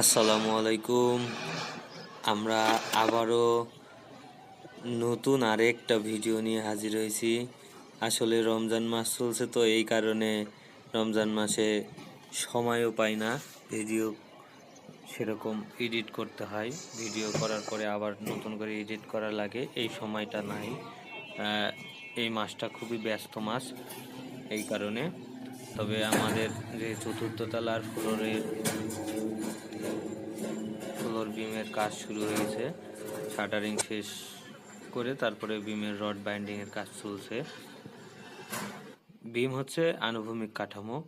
আসসালামু আলাইকুম। আমরা আবারও নতুন আরেকটা ভিডিও নিয়ে হাজির হয়েছি। আসলে রমজান মাস চলছে তো, এই কারণে রমজান মাসে সময়ও পাই না। ভিডিও সেরকম এডিট করতে হয়। ভিডিও করার পরে আবার নতুন করে এডিট করা লাগে। এই সময়টা নাই। এই মাসটা খুবই ব্যস্ত মাস, এই কারণে। তবে আমাদের যে চতুর্থ তলার ফ্লোরের ফ্লোর বিমের কাজ শুরু হয়েছে। শাটারিং শেষ করে তারপরে বিমের রড বাইন্ডিং এর কাজ চলছে। বিম হচ্ছে আনুভূমিক কাঠামো।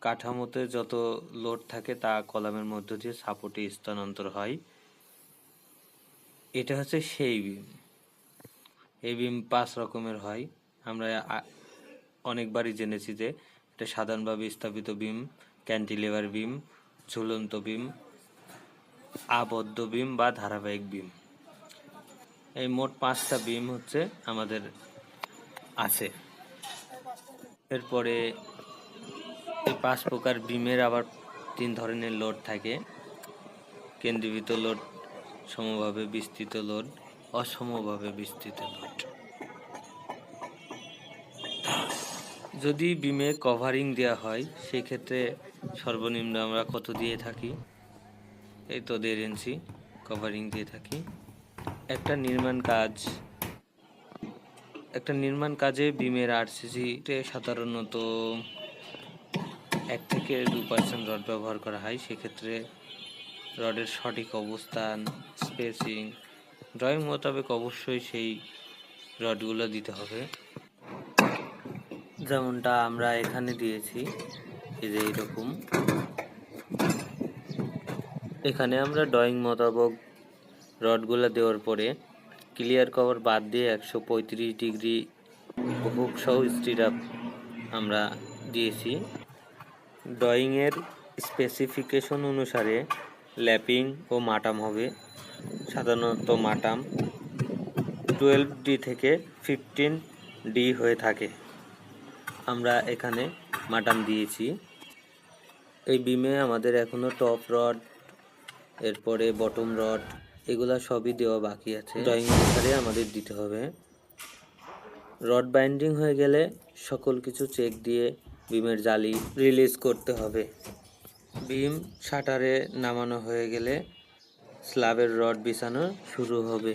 কাঠামোতে যত লোড থাকে তা কলামের মধ্য দিয়ে সাপোর্টে স্থানান্তর হয়। এটা হচ্ছে সেই বিম। এই বিম পাঁচ রকমের হয়। আমরা অনেকবারই জেনেছি যে এটা সাধারণভাবে স্থাপিত বিম ক্যান্টিলেভার বিম ঝুলন্ত বিম আবদ্ধ বিম বা ধারাবাহিক বিম এই মোট পাঁচটা বিম হচ্ছে আমাদের আছে। এরপরে এই পাঁচ প্রকার বিমের আবার তিন ধরনের লোড থাকে। কেন্দ্রীভূত লোড, সমভাবে বিস্তৃত লোড, অসমভাবে বিস্তৃত লোড। যদি বিমে কভারিং দেওয়া হয়, সেক্ষেত্রে সর্বনিম্ন আমরা কত দিয়ে থাকি? এই তো দেড় ইঞ্চি কভারিং দিয়ে থাকি। একটা নির্মাণ কাজ, একটা নির্মাণ কাজে বিমের আরসিসিতে সাধারণত এক থেকে দু পার্সেন্ট রড ব্যবহার করা হয়। সেক্ষেত্রে রডের সঠিক অবস্থান স্পেসিং ড্রয়িং মোতাবেক অবশ্যই সেই রডগুলো দিতে হবে। যেমনটা আমরা এখানে দিয়েছি, এই যে এইরকম। এখানে আমরা ড্রয়িং মোতাবেক রডগুলো দেওয়ার পরে ক্লিয়ার কভার বাদ দিয়ে একশো পঁয়ত্রিশ ডিগ্রি হুক সহ স্টিরাপ আমরা দিয়েছি। ড্রয়িংয়ের স্পেসিফিকেশন অনুসারে ল্যাপিং ও মাটাম হবে, সাধারণত মাটাম টুয়েলভ ডি থেকে ফিফটিন ডি হয়ে থাকে। আমরা এখানে মাটাম দিয়েছি। এই বিমে আমাদের এখনও টপ রড এরপরে বটম রড এগুলা সবই দেওয়া বাকি আছে। ড্রয়িং অনুসারে আমাদের দিতে হবে। রড বাইন্ডিং হয়ে গেলে সকল কিছু চেক দিয়ে বিমের জালি রিলিজ করতে হবে। বিম শাটারে নামানো হয়ে গেলে স্ল্যাবের রড বিছানো শুরু হবে।